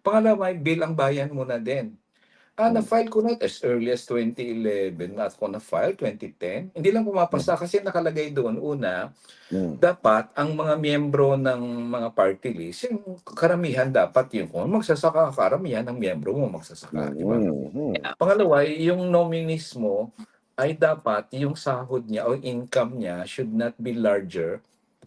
Pangalawa, bill ang bayan muna din. Ah, Hmm. na-file ko na as early as 2011 na ako na-file, 2010. Hindi lang pumapasa kasi nakalagay doon, una, Mm. dapat ang mga miyembro ng mga party list, yung karamihan dapat yung kung magsasaka ka, karamihan ng miyembro mo magsasaka. di ba? Mm. Pangalawa, yung nominees mo ay dapat yung sahod niya o income niya should not be larger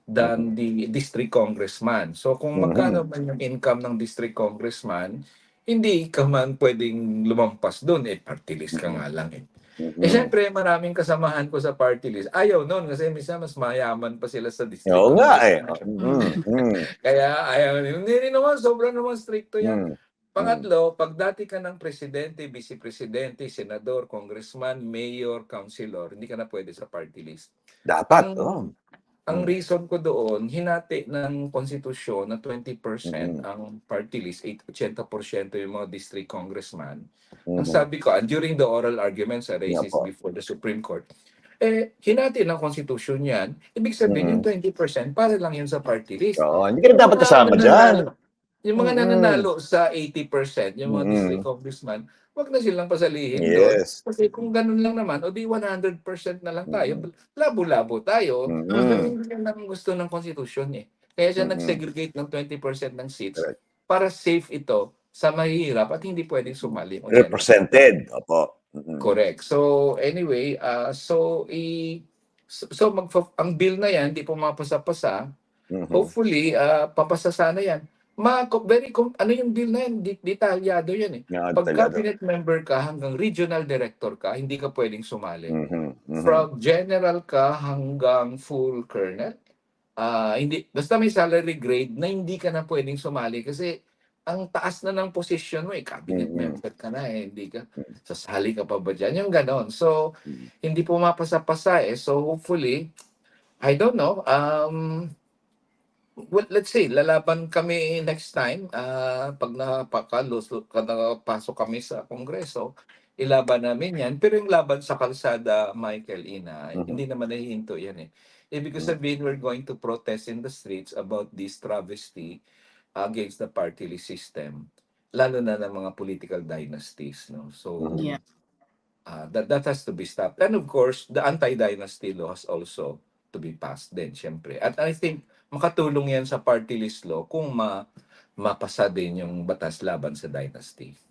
than the district congressman. So kung magkano man yung income ng district congressman, hindi ka man pwedeng lumampas doon. Eh, party list ka nga lang eh. Eh, syempre, maraming kasamahan ko sa party list. Ayaw noon kasi minsan mas mayaman pa sila sa district. Oo nga eh. congressman. Mm. Mm. Kaya ayaw. Hindi rin naman, sobrang naman stricto yan. Mm. Pangatlo, pag dati ka ng presidente, vice-presidente, senador, congressman, mayor, councilor, hindi ka na pwede sa party list. Dapat. Ang- Oh. Ang Mm. reason ko doon, hinati ng konstitusyon na 20% Mhm. ang party list, 8 80% yung mga district congressman. Mhm. Ang sabi ko, and during the oral arguments I raised Yeah po. before the Supreme Court, eh, hinati ng konstitusyon yan. Ibig sabihin, Mhm. yung 20% para lang yun sa party list. Oo, hindi ka na dapat kasama dyan. nananalo- Yung mga nananalo sa 80%, yung mga Mhm. district congressman, wag na silang pasalihin doon. Yes. Kasi kung ganun lang naman, o di 100% na lang tayo. Labo-labo tayo. Din ang gusto ng konstitusyon eh. Kaya siya Mhm. nag-segregate ng 20% ng seats Correct. para safe ito sa mahihirap at hindi pwedeng sumali. Yan. Represented. Opo. Mhm. Correct. So anyway, uh, so i so, so mag ang bill na yan, hindi pumapasa-pasa. Mhm. Hopefully, uh, papasa sana yan. Ma, very, ano yung bill na yan? Di- Detalyado yan eh. Nga, Pag talaga. cabinet member ka hanggang regional director ka, hindi ka pwedeng sumali. Mhm. Mhm. From general ka hanggang full colonel, ah hindi, basta may salary grade na hindi ka na pwedeng sumali kasi ang taas na ng posisyon mo, eh, cabinet Mhm. member ka na eh, hindi ka, Mhm. sasali ka pa ba dyan? Yung ganon. So, Mhm. hindi pumapasa-pasa eh. So, hopefully, I don't know, um, well, let's say, lalaban kami next time, ah pag napakalos, pag nakapasok kami sa Kongreso, ilaban namin yan. Pero yung laban sa kalsada, Michael Ina, Mhm. hindi naman nahihinto yan eh. Ibig Mhm. sabihin, we're going to protest in the streets about this travesty against the party list system, lalo na ng mga political dynasties. No? So, Mhm. Yeah. uh, that, that has to be stopped. And of course, the anti-dynasty law has also to be passed din, syempre. At I think, makatulong yan sa party list law kung ma mapasa din yung batas laban sa dynasty.